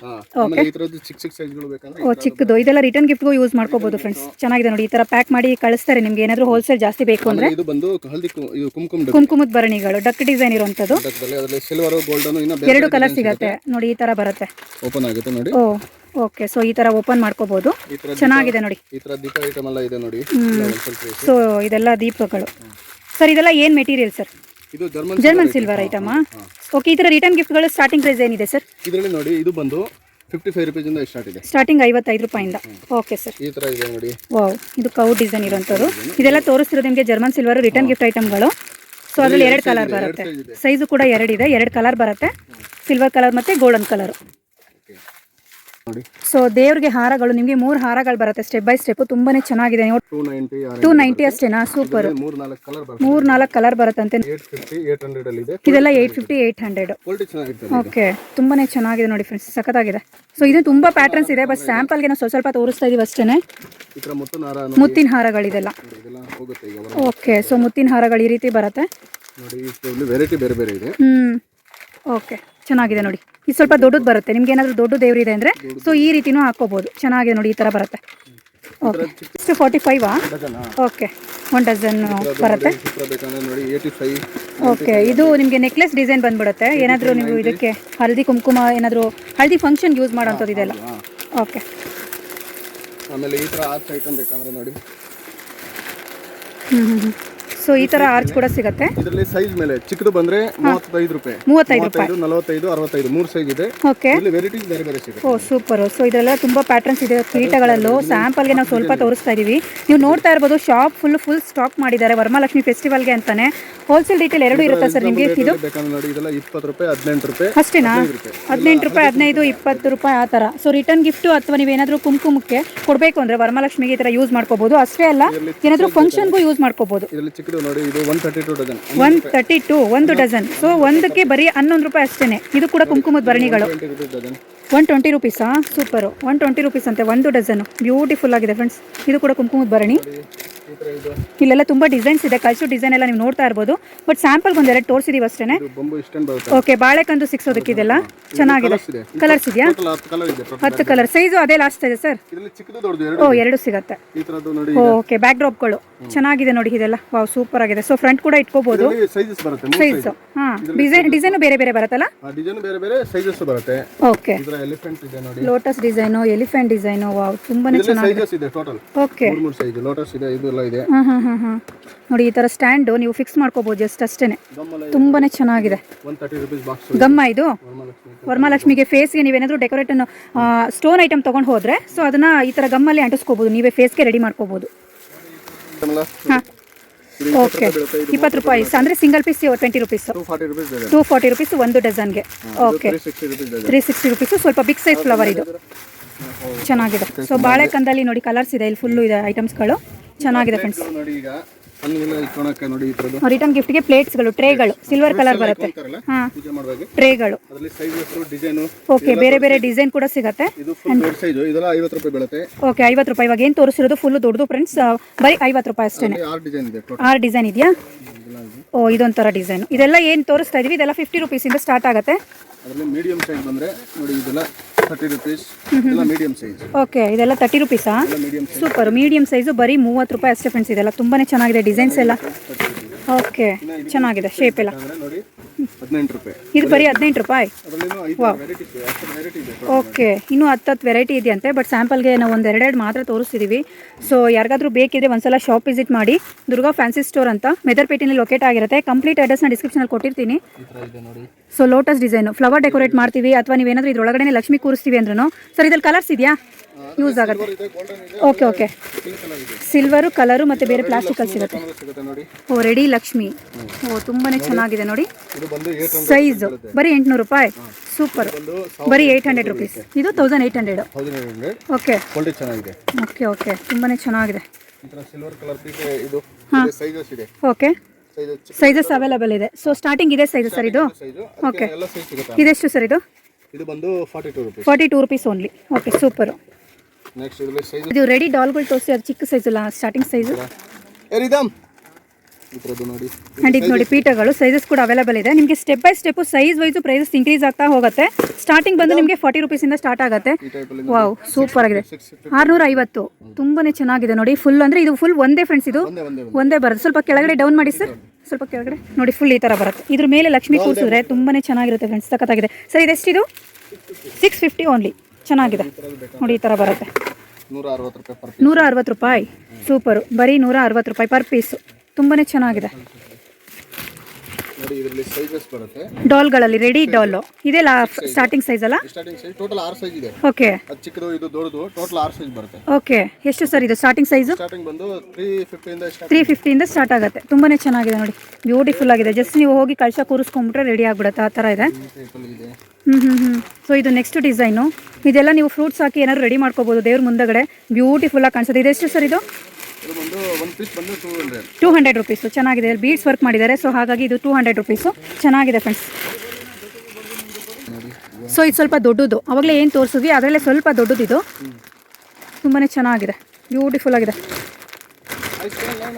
ಬೇಕಂದ್ರೆ ಓ ಚಿಕ್ಕದು. ಇದೆಲ್ಲ ರಿಟರ್ನ್ ಗಿಫ್ಟ್ ಯೂಸ್ ಮಾಡ್ಕೋಬಹುದು ಫ್ರೆಂಡ್ಸ್ ಚೆನ್ನಾಗಿದೆ ನೋಡಿ ಈ ತರ ಪ್ಯಾಕ್ ಮಾಡಿ ಕಳಿಸ್ತಾರೆ. ನಿಮ್ಗೆ ಏನಾದ್ರು ಹೋಲ್ಸೇಲ್ ಜಾಸ್ತಿ ಬೇಕು ಅಂದ್ರೆ. ಕುಂಕುಮದ ಭರಣಿಗಳು ಡಕ್ ಡಿಸೈನ್ ಇರುವಂತದ್ದು. ಎರಡು ಕಲರ್ ಸಿಗುತ್ತೆ. ನೋಡಿ ಈ ತರ ಬರುತ್ತೆ. ಓಪನ್ ಆಗುತ್ತೆ ನೋಡಿ. ಓ ಓಕೆ ಸೊ ಈ ತರ ಓಪನ್ ಮಾಡ್ಕೋಬಹುದು ಚೆನ್ನಾಗಿದೆ ನೋಡಿ. ಈ ತರ ದೀಪ ಐಟಮ್ ಎಲ್ಲ ಇದೆ ನೋಡಿ. ಇದೆ. ಸೊ ಇದೆಲ್ಲ ದೀಪಗಳು. ಸರ್ ಇದೆಲ್ಲ ಏನ್ ಮೆಟೀರಿಯಲ್ ಸರ್ ಇದು ಜರ್ಮನ್ ಜರ್ಮನ್ ಸಿಲ್ವರ್ ಐಟಮಾ ಓಕೆ ಈ ತರ ರಿಟರ್ನ್ ಗಿಫ್ಟ್ಗಳು ಸ್ಟಾರ್ಟಿಂಗ್ ಪ್ರೈಸ್ ಏನಿದೆ ಸರ್ ಇದರಲ್ಲಿ ನೋಡಿ ಇದು ಬಂದು ಫಿಫ್ಟಿ ಫೈವ್ ರುಪೀಸ್ ಇಂದ ಸ್ಟಾರ್ಟ್ ಇದೆ. ಸ್ಟಾರ್ಟಿಂಗ್ ಐವತ್ತೈದು ರೂಪಾಯಿಂದ. ಓಕೆ ಸರ್ ಈ ತರ ಇದೆ ನೋಡಿ. ವಾವ್ ಇದು ಕೌ ಡಿಸೈನ್ ಇರುವಂಥದ್ದು ಇದೆಲ್ಲ ತೋರಿಸ್ತಿರೋದು ನಿಮಗೆ ಜರ್ಮನ್ ಸಿಲ್ವರ್ ರಿಟರ್ನ್ ಗಿಫ್ಟ್ ಐಟಮ್ಗಳು ಸೊ ಅದರಲ್ಲಿ ಎರಡು ಕಲರ್ ಬರುತ್ತೆ. ಇದೆ. ಸೈಜು ಕೂಡ ಎರಡಿದೆ ಎರಡು ಕಲರ್ ಬರುತ್ತೆ. ಸಿಲ್ವರ್ ಕಲರ್ ಮತ್ತು ಗೋಲ್ಡನ್ ಕಲರ್ ನೋಡಿ. ಸೊ ದೇವ್ರಿಗೆ ಹಾರಗಳು ನಿಮಗೆ ಮೂರು ಹಾರಗಳು ಬರುತ್ತೆ ಸ್ಟೆಪ್ ಬೈ ಸ್ಟೆಪ್ ತುಂಬಾನೇ ಚೆನ್ನಾಗಿದೆ. ಟೂ ನೈಂಟಿ ಅಷ್ಟೇನಾ? ಸೂಪರ್ ಮೂರ್ ನಾಲ್ಕು ಕಲರ್ ಬರುತ್ತೆ. ಇದೆಲ್ಲ ಬರುತ್ತಂತೆ eight fifty eight hundred okay ತುಂಬಾನೇ ಚೆನ್ನಾಗಿದೆ ನೋಡಿ ಫ್ರೆಂಡ್ಸ್ ಸಖತ್ತಾಗಿದೆ. ಸೊ ಇದು ತುಂಬಾ ಪ್ಯಾಟರ್ನ್ಸ್ ಇದೆ ಬಟ್ ಸ್ಯಾಂಪಲ್ಗೆ ನಾವು ಸ್ವಲ್ಪ ಸ್ವಲ್ಪ ತೋರಿಸ್ತಾ ಇದೀವಿ ಅಷ್ಟೇನೆ. ಮುತ್ತಿನ ಹಾರಗಳಿದೆಲ್ಲ ಓಕೆ ಸೊ ಮುತ್ತಿನ ಹಾರಗಳು ಈ ರೀತಿ ಬರುತ್ತೆ. ನೋಡಿ ಇದರಲ್ಲಿ ವೆರೈಟಿ ಬೇರೆ ಬೇರೆ ಇದೆ. ಹ್ಮ್. ಓಕೆ ಚೆನ್ನಾಗಿದೆ ನೋಡಿ. ಇದು ಸ್ವಲ್ಪ ದೊಡ್ಡದು ಬರುತ್ತೆ. ನಿಮ್ಗೆ ಏನಾದರೂ ದೊಡ್ಡ ದೇವ್ರಿದೆ ಅಂದರೆ ಸೊ ಈ ರೀತಿನೂ ಹಾಕೋಬೋದು ಚೆನ್ನಾಗಿದೆ ನೋಡಿ ಈ ಥರ ಬರುತ್ತೆ. ಓಕೆ ಇಷ್ಟು ಫಾರ್ಟಿ ಫೈವಾ ಓಕೆ ಒನ್ ಡಜನ್ ಬರುತ್ತೆ. ಓಕೆ ಇದು ನಿಮಗೆ ನೆಕ್ಲೆಸ್ ಡಿಸೈನ್ ಬಂದ್ಬಿಡುತ್ತೆ. ಏನಾದರೂ ನೀವು ಇದಕ್ಕೆ ಹಳದಿ ಕುಂಕುಮ ಏನಾದರೂ ಹಳದಿ ಫಂಕ್ಷನ್ ಯೂಸ್ ಮಾಡೋಂಥದ್ದು ಇದೆಲ್ಲ ಓಕೆ ಆಮೇಲೆ ಈ ಥರ ಆರ್ಟ್ ಐಟಮ್ ಬೇಕಂದ್ರೆ ನೋಡಿ. ಹ್ಞೂ ಹ್ಞೂ ಹ್ಞೂ ಸೊ ಈ ತರ ಆರ್ಚ್ ಕೂಡ ಸಿಗುತ್ತೆ. ಇದರಲ್ಲಿ ಸೈಜ್ ಮೇಲೆ ಚಿಕ್ಕದು ಬಂದ್ರೆ ಮೂವತ್ತೈದು ರೂಪಾಯಿ. ಮೂವತ್ತೈದು ರೂಪಾಯಿ. ನಲವತ್ತೈದು ಅರವತ್ತೈದು ಮೂರು ಸೈಜ್ ಇದೆ. ಓಕೆ ಇಲ್ಲಿ ವೆರೈಟೀಸ್ ಬೇರೆ ಬೇರೆ ಸಿಗುತ್ತೆ. ಓ ಸೂಪರ್ ಸೊ ಇದೆಲ್ಲ ತುಂಬಾ ಪ್ಯಾಟರ್ನ್ಸ್ ಇದೆ ಕೀಟಗಳಲ್ಲೂ ಸ್ಯಾಂಪಲ್ಗೆ ನಾವು ಸ್ವಲ್ಪ ತೋರಿಸ್ತಾ ಇದೀವಿ. ನೀವು ನೋಡ್ತಾ ಇರ್ಬೋದು ಶಾಪ್ ಫುಲ್ ಫುಲ್ ಸ್ಟಾಕ್ ಮಾಡಿದ್ದಾರೆ ವರಮಹಾಲಕ್ಷ್ಮಿ ಫೆಸ್ಟಿವಲ್ಗೆ ಅಂತಾನೆ. ಹೋಲ್ಸೇಲ್ ಡೀಟೇಲ್ ಎರಡು ಇರುತ್ತೆ ಸರ್ ನಿಮಗೆ? ಇದು? ಇದೆಲ್ಲ ಇಪ್ಪತ್ತು ರೂಪಾಯಿ ಹದಿನೆಂಟು ರೂಪಾಯಿ ಅಷ್ಟೇನಾ? ಹದಿನೆಂಟು ರೂಪಾಯಿ ಹದಿನೈದು ಇಪ್ಪತ್ತು ರೂಪಾಯಿ ಆ ಥರ ಸೊ ರಿಟರ್ನ್ ಗಿಫ್ಟು ಅಥವಾ ನೀವೇನಾದರೂ ಕುಂಕುಮಕ್ಕೆ ಕೊಡಬೇಕು ಅಂದರೆ ವರಮಹಾಲಕ್ಷ್ಮಿಗೆ ಈ ಥರ ಯೂಸ್ ಮಾಡ್ಕೋಬೋದು. ಅಷ್ಟೇ ಅಲ್ಲ ಏನಾದರೂ ಫಂಕ್ಷನ್ಗೂ ಯೂಸ್ ಮಾಡ್ಕೋಬೋದು. ನೋಡಿ ಇದು one thirty two dozen one thirty two ಒಂದು ಡಜನ್ ಸೊ ಒಂದಕ್ಕೆ ಬರೀ ಹನ್ನೊಂದು ರೂಪಾಯಿ ಅಷ್ಟೇ ಇದು ಕೂಡ ಕುಂಕುಮದ ಭರಣಿಗಳು ಒನ್ ಟ್ವೆಂಟಿ ರುಪೀಸಾ ಸೂಪರು ಒನ್ ಟ್ವೆಂಟಿ ರುಪೀಸ್ ಅಂತೆ ಒಂದು ಡಜನ್ ಬ್ಯೂಟಿಫುಲ್ ಆಗಿದೆ ಫ್ರೆಂಡ್ಸ್ ಇದು ಕೂಡ ಕುಂಕುಮದ ಭರಣಿ ಇಲ್ಲೆಲ್ಲ ತುಂಬ ಡಿಸೈನ್ಸ್ ಇದೆ. ಕಲ್ಚು ಡಿಸೈನ್ ಎಲ್ಲ ನೀವು ನೋಡ್ತಾ ಇರ್ಬೋದು. ಬಟ್ ಸ್ಯಾಂಪಲ್ಗೆ ಒಂದೆರಡು ತೋರಿಸಿದೀವಿ ಅಷ್ಟೇ ಓಕೆ ಬಾಳೆಕಂದು ಸಿಕ್ಸೋದಕ್ಕೆ ಇದೆಲ್ಲ? ಚೆನ್ನಾಗಿದೆ. ಕಲರ್ಸ್ ಇದೆಯಾ? ಹತ್ತು ಕಲರ್ ಸೈಜು ಅದೇ ಲಾಸ್ಟ್ ಇದೆ ಸರ್ ಓ ಎರಡು ಸಿಗತ್ತೆ. ಓಕೆ ಬ್ಯಾಕ್ ಡ್ರಾಪ್ಗಳು ಚೆನ್ನಾಗಿದೆ ನೋಡಿ ಇದೆಲ್ಲ. ವಾವ್ ಸೂಪರ್ ಆಗಿದೆ. ಸೊ ಫ್ರಂಟ್ ಕೂಡ ಇಟ್ಕೋಬಹುದು ಸೈಜ್ ಹಾ ಡಿಸೈನ್ ಡಿಸೈನು ಬೇರೆ ಬೇರೆ ಬರುತ್ತಲ್ಲ? ಆ ಡಿಸೈನ್ ಬೇರೆ ಬೇರೆ ಸೈಜಸ್ ಬರುತ್ತೆ. Okay lotus design elephant design wow ತುಂಬಾನೇ ಚೆನ್ನಾಗಿದೆ. ಓಕೆ ಲೋಟಸ್ ಇದೆ ಇದು ಎಲ್ಲ ಇದೆ. ಹಾಂ ಹಾಂ ಹಾಂ ಹಾಂ ನೋಡಿ ಈ ಥರ ಸ್ಟ್ಯಾಂಡು ನೀವು ಫಿಕ್ಸ್ ಮಾಡ್ಕೋಬೋದು ಜಸ್ಟ್ ಅಷ್ಟೇನೆ. ತುಂಬಾ ತುಂಬಾನೇ ಚೆನ್ನಾಗಿದೆ. ಗಮ್ಮ ಇದು? ವರಮಹಾಲಕ್ಷ್ಮಿ ವರಮಹಾಲಕ್ಷ್ಮಿಗೆ ಫೇಸ್ಗೆ ನೀವೇನಾದರೂ ಡೆಕೋರೇಟನ್ನು ಸ್ಟೋನ್ ಐಟಮ್ ತೊಗೊಂಡು ಹೋದರೆ ಸೊ ಅದನ್ನು ಈ ಥರ ಗಮ್ಮಲ್ಲಿ ಅಂಟಿಸ್ಕೋಬೋದು. ನೀವೇ ಫೇಸ್ಗೆ ರೆಡಿ ಮಾಡ್ಕೋಬೋದು. ಹಾಂ. ಓಕೆ ಇಪ್ಪತ್ತು ರೂಪಾಯಿ ಅಂದರೆ single piece twenty rupees two forty rupees ಒಂದು ಡಜನ್ಗೆ okay three sixty rupees three sixty rupees ಸ್ವಲ್ಪ ಬಿಗ್ ಸೈಜ್ ಫ್ಲವರ್ ಇದು. ಚೆನ್ನಾಗಿದೆ. ಸೊ ಬಾಳೆಕಂದಲ್ಲಿ ನೋಡಿ ಕಲರ್ಸ್ ಇದೆ. ಇಲ್ಲಿ ಫುಲ್ಲು ಇದೆ ಐಟಮ್ಸ್ಗಳು ಚೆನ್ನಾಗಿದೆ ಫ್ರೆಂಡ್ಸ್ ನೋಡಿ ಈಗ ನೋಡಿ ರಿಟರ್ನ್ ಗಿಫ್ಟ್ಗೆ ಪ್ಲೇಟ್ಸ್ಗಳು ಟ್ರೇಗಳು ಸಿಲ್ವರ್ ಕಲರ್ ಬರುತ್ತೆ. ಟ್ರೇಗಳು ಓಕೆ ಬೇರೆ ಬೇರೆ ಡಿಸೈನ್ ಕೂಡ ಸಿಗುತ್ತೆ. ಓಕೆ ಐವತ್ತು ರೂಪಾಯಿ ಇವಾಗ ಏನು ತೋರಿಸಿರೋದು? ಫುಲ್ ದೊಡ್ಡದು ಫ್ರೆಂಡ್ಸ್ ಬರೀ ಐವತ್ತು ರೂಪಾಯಿ ಅಷ್ಟೇ ಆರು ಡಿಸೈನ್ ಇದೆಯಾ? ಓ ಇದೊಂಥರ ಡಿಸೈನ್ ಇದೆಲ್ಲ ಏನು ತೋರಿಸ್ತಾ ಇದೀವಿ? ಇದೆಲ್ಲ ಫಿಫ್ಟಿ ರುಪೀಸಿಂದ ಸ್ಟಾರ್ಟ್ ಆಗುತ್ತೆ. ಅದರಲ್ಲಿ ಮೀಡಿಯಂ ಸೈಜ್ ಬಂದ್ರೆ ನೋಡಿ ಇದೆಲ್ಲ ತರ್ಟಿ ರುಪೀಸ್ ಇದೆಲ್ಲ ಮೀಡಿಯಂ ಸೈಜ್ ಓಕೆ ಇದೆಲ್ಲ ತರ್ಟಿ ರುಪೀಸಾ ಸೂಪರ್ ಮೀಡಿಯಂ ಸೈಜು ಬರೀ ಮೂವತ್ತು ರೂಪಾಯಿ ಅಷ್ಟೇ ಫ್ರೆಂಡ್ಸ್ ಇದೆಲ್ಲ ತುಂಬಾ ಚೆನ್ನಾಗಿದೆ ಡಿಸೈನ್ಸ್ ಎಲ್ಲ. ಓಕೆ ಚೆನ್ನಾಗಿದೆ ಶೇಪ್ ಎಲ್ಲ. ಹದಿನೆಂಟು ರೂಪಾಯಿ. ಇದು ಬರೀ ಹದಿನೆಂಟು ರೂಪಾಯಿ? ಓಕೆ. ಇನ್ನೂ ಹತ್ತು ಹತ್ತು ವೆರೈಟಿ ಇದೆಯಂತೆ ಬಟ್ ಸ್ಯಾಂಪಲ್ಗೆ ನಾವು ಒಂದು ಎರಡೆರಡು ಮಾತ್ರ ತೋರಿಸ್ತಿದ್ದೀವಿ ಸೊ ಯಾರಿಗಾದ್ರೂ ಬೇಕಿದ್ರೆ ಒಂದ್ಸಲ ಶಾಪ್ ವಿಸಿಟ್ ಮಾಡಿ. ದುರ್ಗಾ ಫ್ಯಾನ್ಸಿ ಸ್ಟೋರ್ ಅಂತ ಮೆದರ್ಪೇಟೆಯಲ್ಲಿ ಲೊಕೇಟ್ ಆಗಿರುತ್ತೆ. ಕಂಪ್ಲೀಟ್ ಅಡ್ರೆಸ್ನ ಡಿಸ್ಕ್ರಿಪ್ಷನಲ್ಲಿ ಕೊಟ್ಟಿರ್ತೀನಿ. So lotus design flower decorate ಮಾಡ್ತೀವಿ ಅಥವಾ ನೀವೇನಾದ್ರೂ ಇದ್ರೊಳಗಡೆ ಲಕ್ಷ್ಮಿ ಕೂರಿಸ್ತೀವಿ ಅಂದ್ರೂ ಸರ್ ಇದ್ರಲ್ಲಿ ಕಲರ್ಸ್ ಇದೆಯಾ? ಯೂಸ್ ಆಗುತ್ತೆ. ಓಕೆ ಓಕೆ ಸಿಲ್ವರು ಕಲರು ಮತ್ತು ಬೇರೆ ಪ್ಲಾಸ್ಟಿಕಲ್ಲಿ ಸಿಗುತ್ತೆ. ಓ ರೆಡಿ ಲಕ್ಷ್ಮಿ. ಓ ತುಂಬಾ ಚೆನ್ನಾಗಿದೆ ನೋಡಿ. ಸೈಜು ಬರೀ ಎಂಟುನೂರು ರೂಪಾಯಿ. ಸೂಪರ್ ಬರೀ ಏಯ್ಟ್ ಹಂಡ್ರೆಡ್ ರುಪೀಸ್ ಇದು thousand eight hundred eight hundred okay okay okay ತುಂಬಾ ಚೆನ್ನಾಗಿದೆ ಓಕೆ ಸೈಜಸ್ ಅವೈಲೇಬಲ್ ಇದೆ. ಸೊ ಸ್ಟಾರ್ಟಿಂಗ್ ಇದೆ ಸೈಜ್ ಸರ್ ಇದು. ಓಕೆ ಇದೆಷ್ಟು ಸರ್ ಇದು? Forty two rupees only okay super next ಇದರಲ್ಲಿ ಸೈಜ್ ಇದು ರೆಡಿ ಡಾಲ್ಗಳು ತೋರಿಸಿ ಅದು ಚಿಕ್ಕ ಸೈಜ್ ಅಲ್ಲ ಸ್ಟಾರ್ಟಿಂಗ್ ಸೈಜ್ ನೋಡಿ. ಇದು ಪೀಠಗಳು ಸೈಜಸ್ ಕೂಡ ಅವೈಲೇಬಲ್ ಇದೆ. ನಿಮಗೆ step by step size wise prices increase ಆಗ್ತಾ ಹೋಗುತ್ತೆ. ಸ್ಟಾರ್ಟಿಂಗ್ ಬಂದು ನಿಮಗೆ ಫಾರ್ಟಿ ಇಂದ ಸ್ಟಾರ್ಟ್ ಆಗುತ್ತೆ. ವಾವ್ ಸೂಪರ್ ಆಗಿದೆ. ಆರ್ನೂರ ಐವತ್ತು ತುಂಬಾನೇ ಚೆನ್ನಾಗಿದೆ ನೋಡಿ. ಫುಲ್ ಅಂದ್ರೆ ಇದು ಫುಲ್ ಒಂದೇ ಫ್ರೆಂಡ್ಸ್ ಇದು. ಒಂದೇ ಬರುತ್ತೆ. ಸ್ವಲ್ಪ ಕೆಳಗಡೆ ಡೌನ್ ಮಾಡಿ ಸರ್ ಸ್ವಲ್ಪ ಕೆಳಗಡೆ. ನೋಡಿ ಫುಲ್ ಈ ತರ ಬರುತ್ತೆ. ಇದ್ರ ಮೇಲೆ ಲಕ್ಷ್ಮಿ ಕೂರಿಸಿದ್ರೆ ತುಂಬಾನೇ ಚೆನ್ನಾಗಿರುತ್ತೆ ಫ್ರೆಂಡ್ಸ್ ಸಖತ್ತಾಗಿದೆ. ಸರ್ ಇದೆಷ್ಟಿದು? ಸಿಕ್ಸ್ ಫಿಫ್ಟಿ ಓನ್ಲಿ ಚೆನ್ನಾಗಿದೆ. ನೋಡಿ ಈ ತರ ಬರುತ್ತೆ. ನೂರ ಅರವತ್ತು ರೂಪಾಯಿ? ಸೂಪರು. ಬರೀ ನೂರ ಅರವತ್ತು ರೂಪಾಯಿ ಪರ್ ಪೀಸು ತುಂಬಾ ಚೆನ್ನಾಗಿದೆ. ನೋಡಿ ಇದರಲ್ಲಿ ಸೈಜಸ್ ಬರುತ್ತೆ. ಡಾಲ್ಗಳಲ್ಲಿ ರೆಡಿ ಡಾಲ್ ಇದೆಲ್ಲ ಸ್ಟಾರ್ಟಿಂಗ್ ಸೈಜ್ ಅಲ್ಲ? ಸ್ಟಾರ್ಟಿಂಗ್ ಸೈಜ್ ಟೋಟಲ್ ಆರು ಸೈಜ್ ಇದೆ. ಓಕೆ ಅದು ಚಿಕ್ಕದು ಇದು ದೊಡ್ಡದು ಟೋಟಲ್ ಆರು ಸೈಜ್ ಬರುತ್ತೆ. ಓಕೆ ಎಷ್ಟು ಸರ್ ಇದು ಸ್ಟಾರ್ಟಿಂಗ್ ಸೈಜ್ ಸ್ಟಾರ್ಟಿಂಗ್ ಬಂದು ತ್ರೀ ಫಿಫ್ಟಿಯಿಂದ ಸ್ಟಾರ್ಟ್ ತ್ರೀ ಫಿಫ್ಟಿಯಿಂದ ಸ್ಟಾರ್ಟ್ ಆಗುತ್ತೆ. ತುಂಬಾನೇ ಚೆನ್ನಾಗಿದೆ ನೋಡಿ. ಬ್ಯೂಟಿಫುಲ್ ಆಗಿದೆ. ಜಸ್ಟ್ ನೀವು ಹೋಗಿ ಕಳಶ ಕೂರಿಸ್ಕೊಂಡ್ಬಿಟ್ರೆ ರೆಡಿ ಆಗ್ಬಿಡುತ್ತೆ. ಆ ಥರ ಇದೆ. ಹ್ಞೂ ಹ್ಞೂ ಹ್ಞೂ ಸೊ ಇದು ನೆಕ್ಸ್ಟ್ ಡಿಸೈನು ಇದೆಲ್ಲ ನೀವು ಫ್ರೂಟ್ಸ್ ಹಾಕಿ ಏನಾದ್ರು ರೆಡಿ ಮಾಡ್ಕೋಬೋದು ದೇವ್ರ ಮುಂದಗಡೆ. ಬ್ಯೂಟಿಫುಲ್ ಆಗಿ ಕಾಣಿಸುತ್ತೆ. ಇದೆಷ್ಟು ಸರ್ ಇದು? ಟೂ ಹಂಡ್ರೆಡ್ ರುಪೀಸು ಚೆನ್ನಾಗಿದೆ. ಬೀಡ್ಸ್ ವರ್ಕ್ ಮಾಡಿದ್ದಾರೆ. ಸೊ ಹಾಗಾಗಿ ಇದು ಟೂ ಹಂಡ್ರೆಡ್ ರುಪೀಸು ಚೆನ್ನಾಗಿದೆ ಫ್ರೆಂಡ್ಸ್ ಸೊ ಇದು ಸ್ವಲ್ಪ ದೊಡ್ಡದು. ಅವಾಗಲೇ ಏನು ತೋರಿಸಿದ್ವಿ? ಅದರಲ್ಲೇ ಸ್ವಲ್ಪ ದೊಡ್ಡದಿದು. ತುಂಬಾ ಚೆನ್ನಾಗಿದೆ. ಬ್ಯೂಟಿಫುಲ್ ಆಗಿದೆ.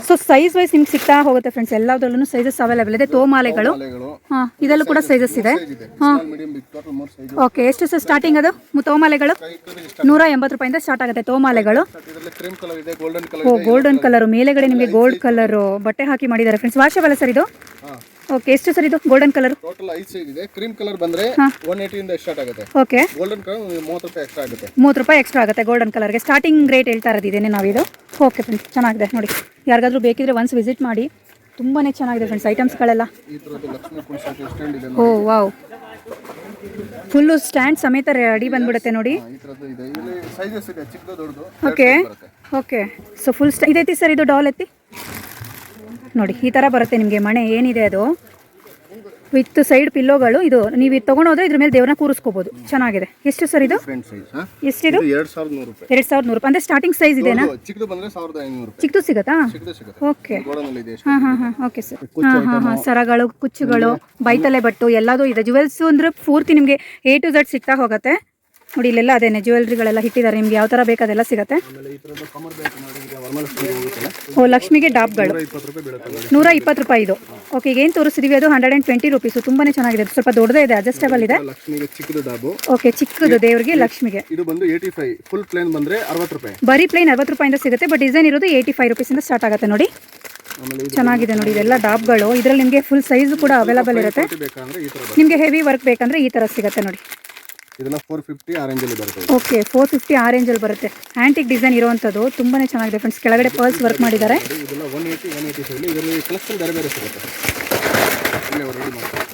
ಸೊ ಸೈಜ್ ವೈಸ್ ನಿಮ್ಗೆ ಸಿಗ್ತಾ ಹೋಗುತ್ತೆ ಫ್ರೆಂಡ್ಸ್ ಎಲ್ಲದರಲ್ಲೂ ಸೈಜಸ್ ಅವೈಲೇಬಲ್ ಇದೆ. ತೋಮಾಲೆಗಳು ಮಾಲೆಗಳು. ಹಾಂ ಇದರಲ್ಲೂ ಕೂಡ ಸೈಜಸ್ ಇದೆ. ಹಾಂ. ಓಕೆ ಎಷ್ಟು ಸರ್ ಸ್ಟಾರ್ಟಿಂಗ್ ಅದು? ತೋಮಾಲೆಗಳು ನೂರ ಎಂಬತ್ತು ರೂಪಾಯಿಂದ ಸ್ಟಾರ್ಟ್ ಆಗುತ್ತೆ ತೋಮಾಲೆಗಳು ಓ ಗೋಲ್ಡನ್ ಕಲರ್ ಮೇಲೆಗಡೆ ನಿಮಗೆ ಗೋಲ್ಡ್ ಕಲರ್ ಬಟ್ಟೆ ಹಾಕಿ ಮಾಡಿದ್ದಾರೆ ಫ್ರೆಂಡ್ಸ್ ವಾಶಬಲ್ಲ ಸರ್ ಇದು? ಓಕೆ ಎಷ್ಟು ಸರ್ ಇದು? ಗೋಲ್ಡನ್ ಕಲರ್ ಟೋಟಲ್ ಐದು ಸೈಜ್ ಇದೆ. ಕ್ರೀಮ್ ಕಲರ್ ಬಂದ್ರೆ ಒನ್ ಏಯ್ಟಿಯಿಂದ ಸ್ಟಾರ್ಟ್ ಆಗುತ್ತೆ. ಓಕೆ ಗೋಲ್ಡನ್ ಕಲರ್ ಮೂವತ್ತು ರೂಪಾಯಿ ಎಕ್ಸ್ಟ್ರಾ ಆಗುತ್ತೆ. ಮೂವತ್ತು ರೂಪಾಯಿ ಎಕ್ಸ್ಟ್ರಾ ಆಗುತ್ತೆ ಗೋಲ್ಡನ್ ಕಲರ್ಗೆ ಸ್ಟಾರ್ಟಿಂಗ್ ರೇಟ್ ಹೇಳ್ತಾ ಇರೋದಿದ್ದೇನೆ ನಾವಿದು ಓಕೆ ಫ್ರೆಂಡ್ಸ್ ಚೆನ್ನಾಗಿದೆ. ನೋಡಿ ಯಾರಿಗಾದ್ರೂ ಬೇಕಿದ್ರೆ ಒನ್ಸ್ ವಿಸಿಟ್ ಮಾಡಿ. ತುಂಬಾ ಚೆನ್ನಾಗಿದೆ ಫ್ರೆಂಡ್ಸ್ ಐಟಮ್ಸ್ಗಳೆಲ್ಲ ಓ ವಾವ್ ಫುಲ್ಲು ಸ್ಟ್ಯಾಂಡ್ ಸಮೇತ ರೆಡಿ ಬಂದ್ಬಿಡುತ್ತೆ ನೋಡಿ. ಓಕೆ ಓಕೆ ಸೊ ಫುಲ್ ಸ್ಟಾ ಇದೈತಿ ಸರ್ ಇದು ಡಾಲ್ ಎತ್ತಿ? ನೋಡಿ ಈ ಥರ ಬರುತ್ತೆ ನಿಮಗೆ ಮಣೆ ಏನಿದೆ ಅದು? ವಿತ್ ಸೈಡ್ ಪಿಲ್ಲೋಗಳು ಇದು ನೀವು ಇದು ತೊಗೊಂಡೋದ್ರೆ ಇದ್ರ ಮೇಲೆ ದೇವ್ರನ್ನ ಕೂರಿಸ್ಕೋಬೋದು. ಚೆನ್ನಾಗಿದೆ. ಎಷ್ಟು ಸರ್ ಇದು? ಎಷ್ಟಿದು? ಇದು ಎರಡು ಸಾವಿರದ ನೂರು ರೂಪಾಯಿ. ಅಂದರೆ ಸ್ಟಾರ್ಟಿಂಗ್ ಸೈಜ್ ಇದೆನಾ? ಇದು ಚಿಕ್ಕದು ಸಿಗತ್ತಾ? ಓಕೆ ಹಾಂ ಹಾಂ ಹಾಂ ಓಕೆ ಸರ್ ಹಾಂ ಹಾಂ ಹಾಂ ಸರಗಳು ಕುಚ್ಚುಗಳು ಬೈತಲೆ ಬಟ್ಟು ಎಲ್ಲದೂ ಇದೆ. ಜುವೆಲ್ಸ್ ಅಂದ್ರೆ ಪೂರ್ತಿ ನಿಮಗೆ ಎ ಟು ಝಡ್ ಸಿಗ್ತಾ ಹೋಗುತ್ತೆ. ನೋಡಿ ಇಲ್ಲೆಲ್ಲ ಅದೇನೆ ಜ್ಯುವೆಲ್ರಿಗಳೆಲ್ಲ ಇಟ್ಟಿದ್ದಾರೆ. ನಿಮ್ಗೆ ಯಾವ ತರ ಬೇಕು ಅದೆಲ್ಲ ಸಿಗುತ್ತೆ. ಓ ಲಕ್ಷ್ಮಿಗೆ ಡಾಬ್ಗಳು. ನೂರ ಇಪ್ಪತ್ತು ರೂಪಾಯಿ ಇದು. ಓಕೆ ಈಗ ಏನು ತೋರಿಸಿದೀವಿ ಅದು ಹಂಡ್ರೆಡ್ ಆ್ಯಂಡ್ ಟ್ವೆಂಟಿ ರುಪೀಸು ತುಂಬಾನೇ ಚೆನ್ನಾಗಿದೆ. ಸ್ವಲ್ಪ ದೊಡ್ಡದೇ ಇದೆ ಅಡ್ಜಸ್ಟಬಲ್ ಇದೆ. ಓಕೆ ಚಿಕ್ಕದು ದೇವರಿಗೆ ಲಕ್ಷ್ಮಿಗೆ. ಇದು ಬಂದು ಏಯ್ಟಿ ಫೈವ್ ಫುಲ್ ಪ್ಲೇನ್ ಬಂದ್ರೆ ಅರವತ್ತು ರೂಪಾಯಿ. ಬರೀ ಪ್ಲೇನ್ ಅರವತ್ತು ರೂಪಾಯಿಂದ ಸಿಗುತ್ತೆ ಬಟ್ ಡಿಸೈನ್ ಇರೋದು ಏಯ್ಟಿ ಫೈವ್ ರುಪೀಸಿಂದ ಸ್ಟಾರ್ಟ್ ಆಗುತ್ತೆ ನೋಡಿ. ಚೆನ್ನಾಗಿದೆ ನೋಡಿ ಇದೆಲ್ಲ ಡಾಬ್ಗಳು. ಇದರಲ್ಲಿ ನಿಮಗೆ ಫುಲ್ ಸೈಜ್ ಕೂಡ ಅವೈಲೇಬಲ್ ಇರುತ್ತೆ. ನಿಮಗೆ ಹೆವಿ ವರ್ಕ್ ಬೇಕಂದ್ರೆ ಈ ಥರ ಸಿಗುತ್ತೆ ನೋಡಿ. ಇದೆಲ್ಲ ಫೋರ್ ಫಿಫ್ಟಿ ಆರೆಂಜಲ್ಲಿ ಬರುತ್ತೆ. ಓಕೆ ಫೋರ್ ಫಿಫ್ಟಿ ಆರೆಂಜ್ ರೇಂಜಲ್ಲಿ ಬರುತ್ತೆ. ಆಂಟಿಕ್ ಡಿಸೈನ್ ಇರುವಂಥದ್ದು ತುಂಬಾನೇ ಚೆನ್ನಾಗಿದೆ ಫ್ರೆಂಡ್ಸ್ ಕೆಳಗಡೆ ಪರ್ಲ್ಸ್ ವರ್ಕ್ ಮಾಡಿದ್ದಾರೆ. ಇದೆಲ್ಲ ಒನ್ ಏಯ್ಟಿ ಒನ್ ಏಯ್ಟಿ ಇದರಲ್ಲಿ ಕಲೆಕ್ಷನ್ ಬೇರೆ ಬೇರೆ ಸಿಗುತ್ತೆ ಇಲ್ಲೇ ಅವ್ರು ರೆಡಿ ಮಾಡ್ತಾರೆ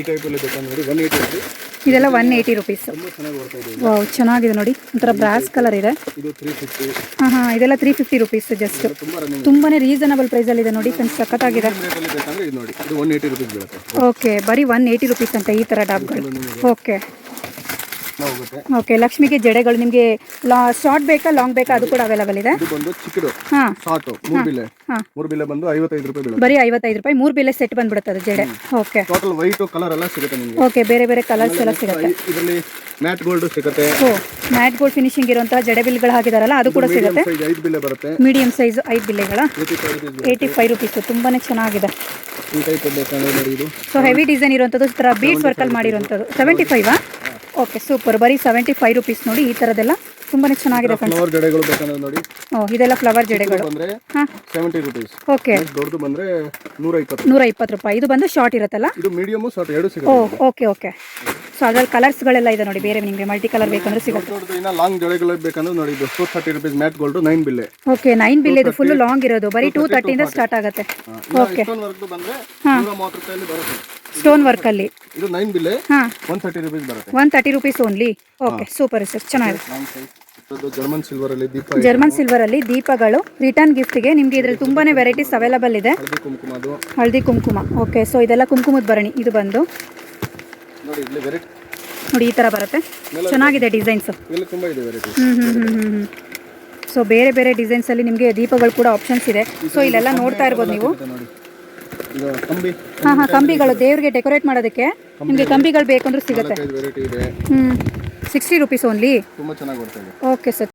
ಈ ಟೈಪಲ್ಲಿ ಬೇಕಂದ್ರೆ ನೋಡಿ ಒನ್ ಏಯ್ಟಿ ಇದೆ ಇದೆಲ್ಲ ಒನ್ ಏಯ್ಟಿ ರುಪೀಸ್ ತುಂಬ ಚೆನ್ನಾಗಿ ಬರ್ತಾ ಇದೆ ವಾವ್ ಚೆನ್ನಾಗಿದೆ ನೋಡಿ. ಒಂಥರ ಬ್ರಾಸ್ ಕಲರ್ ಇದೆ. ಇದು ತ್ರೀ ಫಿಫ್ಟಿ ಹಾಂ ಹಾಂ ಇದೆಲ್ಲ ತ್ರೀ ಫಿಫ್ಟಿ ರುಪೀಸ್ ಜಸ್ಟ್ ತುಂಬ ರನ್ನಿಂಗ್ ತುಂಬಾ ರೀಸನಬಲ್ ಪ್ರೈಸಲ್ಲಿದೆ ನೋಡಿ ಫ್ರೆಂಡ್ಸ್ ಸಖತ್ತಾಗಿದೆ. ರೇಟಲ್ಲಿ ಬೇಕಂದ್ರೆ ಇದು ನೋಡಿ ಇದು ಒನ್ ಏಯ್ಟಿ ರುಪೀಸ್ ಬೀಳುತ್ತೆ. ಓಕೆ ಬರೀ ಒನ್ ಏಯ್ಟಿ ರುಪೀಸ್ ಅಂತ ಈ ಥರ ಡಾಬ್ಗಳು. ಓಕೆ ಹೋಗುತ್ತೆ ಓಕೆ ಲಕ್ಷ್ಮಿಗೆ ಜಡೆಗಳು ನಿಮಗೆ ಶಾರ್ಟ್ ಬೇಕಾ ಲಾಂಗ್ ಬೇಕಾ ಅದು ಕೂಡ ಅವೈಲಬಲ್ ಇದೆ? ಇದು ಬಂದು ಚಿಕ್ಕದು. ಹಾಂ. ಶಾರ್ಟು ಮೂರು ಬಿಲ್ಲೆ. ಹಾ. ಮೂರು ಬಂದು ಐವತ್ತೈದು ರೂಪಾಯಿ ಬೀಳುತ್ತೆ. ಬರೀ ಐವತ್ತೈದು ರೂಪಾಯಿ ಮೂರು ಬೆಲೆ ಸೆಟ್ ಬಂದ್ಬಿಡುತ್ತೆ ಅದು ಜಡೆ ಓಕೆ ಟೋಟಲ್ ವೈಟ್ ಕಲರ್ ಎಲ್ಲ ಸಿಗುತ್ತೆ ನಿಮಗೆ. ಓಕೆ ಬೇರೆ ಬೇರೆ ಕಲರ್ಸ್ ಎಲ್ಲ ಸಿಗುತ್ತೆ. ಇದರಲ್ಲಿ ಮ್ಯಾಟ್ ಗೋಲ್ಡ್ ಸಿಗುತ್ತೆ. ಓ ಮ್ಯಾಟ್ ಗೋಲ್ಡ್ ಫಿನಿಶಿಂಗ್ ಇರುವಂತಹ ಜಡೆ ಬಿಲ್ಗಳು ಹಾಕಿದಾರಲ್ಲ ಅದು ಕೂಡ ಸಿಗುತ್ತೆ. ಐದು ಬಿಲ್ಲೆ ಬರುತ್ತೆ. ಮೀಡಿಯಂ ಸೈಜ್ ಐದು ಬಿಲ್ಲೆಗಳ. Eighty five rupees eighty rupees ತುಂಬಾ ಚೆನ್ನಾಗಿದೆ. ಸೊ ಹೆವಿ ಡಿಸೈನ್ ಇರುವಂಥದ್ದು ಈ ಥರ ಬೀಡ್ಸ್ ವರ್ಕಲ್ಲಿ ಮಾಡಿರುವಂಥದ್ದು ಸೆವೆಂಟಿ ಫೈವಾ ಓಕೆ ಸೂಪರ್. ಬರೀ ಸೆವೆಂಟಿ ಫೈವ್ ರುಪೀಸ್ ನೋಡಿ ಈ ತರದೆಲ್ಲ. ತುಂಬಾ ಚೆನ್ನಾಗಿದೆ ಫ್ಲವರ್ ಜಡೆಗಳು ಬೇಕಂದ್ರೆ ನೋಡಿ. ಓ ಇದೆಲ್ಲ ಫ್ಲವರ್ ಜಡೆಗಳು ಬಂದ್ರೆ ಸೆವೆಂಟಿ ರುಪೀಸ್ ಓಕೆ. ದೊಡ್ಡದು ಬಂದ್ರೆ ನೂರ ಇಪ್ಪತ್ತು ನೂರ ಇಪ್ಪತ್ತು ರೂಪಾಯಿ. ಇದು ಬಂದು ಶಾರ್ಟ್ ಇರುತ್ತಲ್ಲ? ಇದು ಮೀಡಿಯಮ್ ಶಾರ್ಟ್ ಎರಡು ಓ ಸಿಗುತ್ತೆ ಓಕೆ ಓಕೆ. ಸೊ ಅದ್ರಲ್ಲಿ ಕಲರ್ಸ್ಗಳೆಲ್ಲ ಇದೆ ನೋಡಿ. ಬೇರೆ ನಿಮಗೆ ಮಲ್ಟಿ ಕಲರ್ ಬೇಕಂದ್ರೆ ಸಿಗುತ್ತೆ. ದೊಡ್ಡದು ಇನ್ನ ಲಾಂಗ್ ಜಡೆಗಳು ಬೇಕಂದ್ರೆ ನೋಡಿ ಇದು two thirty rupees matte gold nine ಬಿಲ್ಲೆ ಓಕೆ ನೈನ್ ಬಿಲ್ ಇದು ಫುಲ್ ಲಾಂಗ್ ಇರೋದು. ಬರೀ ಟೂ ತರ್ಟಿಯಿಂದ ಸ್ಟಾರ್ಟ್ ಆಗುತ್ತೆ. ಓಕೆ. ಬಂದ್ರೆ ನೂರ ಮೂವತ್ತು ರೂಪಾಯಲ್ಲಿ ಬರುತ್ತೆ. ಸ್ಟೋನ್ ವರ್ಕಲ್ಲಿ ಇದು ನೈನ್ ಬಿಲ್ಲೆ ಹಾಂ. ಒನ್ ಥರ್ಟಿ ರುಪೀಸ್ ಬರುತ್ತೆ. One thirty rupees only okay super sir ಚೆನ್ನಾಗಿದೆ. ಜರ್ಮನ್ ಸಿಲ್ವರ್ ಅಲ್ಲಿ ದೀಪ ಜರ್ಮನ್ ಸಿಲ್ವರ್ ಅಲ್ಲಿ ದೀಪಗಳು ರಿಟರ್ನ್ ಗಿಫ್ಟ್ಗೆ ನಿಮಗೆ ಇದ್ರಲ್ಲಿ ತುಂಬಾನೇ ವೆರೈಟೀಸ್ ಅವೈಲಬಲ್ ಇದೆ. ಹಳದಿ ಕುಂಕುಮ ಓಕೆ ಸೊ ಇದೆಲ್ಲ ಕುಂಕುಮದ ಭರಣಿ ಇದು ಬಂದು. ನೋಡಿ ಈ ತರ ಬರುತ್ತೆ. ಚೆನ್ನಾಗಿದೆ ಡಿಸೈನ್ಸ್ ಸೊ ಬೇರೆ ಬೇರೆ ಡಿಸೈನ್ಸಲ್ಲಿ ನಿಮಗೆ ದೀಪಗಳು ಕೂಡ ಆಪ್ಷನ್ಸ್ ಇದೆ. ಸೊ ಇಲ್ಲೆಲ್ಲ ನೋಡ್ತಾ ಇರ್ಬೋದು ನೀವು. ಹಾಂ ಹಾಂ ಕಂಬಿಗಳು. ದೇವ್ರಿಗೆ ಡೆಕೋರೇಟ್ ಮಾಡೋದಕ್ಕೆ ನಿಮಗೆ ಕಂಬಿಗಳು ಬೇಕಂದ್ರೆ ಸಿಗುತ್ತೆ. ವೆರೈಟಿ ಇದೆ. ಹ್ಞೂ ಸಿಕ್ಸ್ಟಿ ರುಪೀಸ್ ಓನ್ಲಿ ತುಂಬಾ ಚೆನ್ನಾಗಿ ಓಕೆ ಸರ್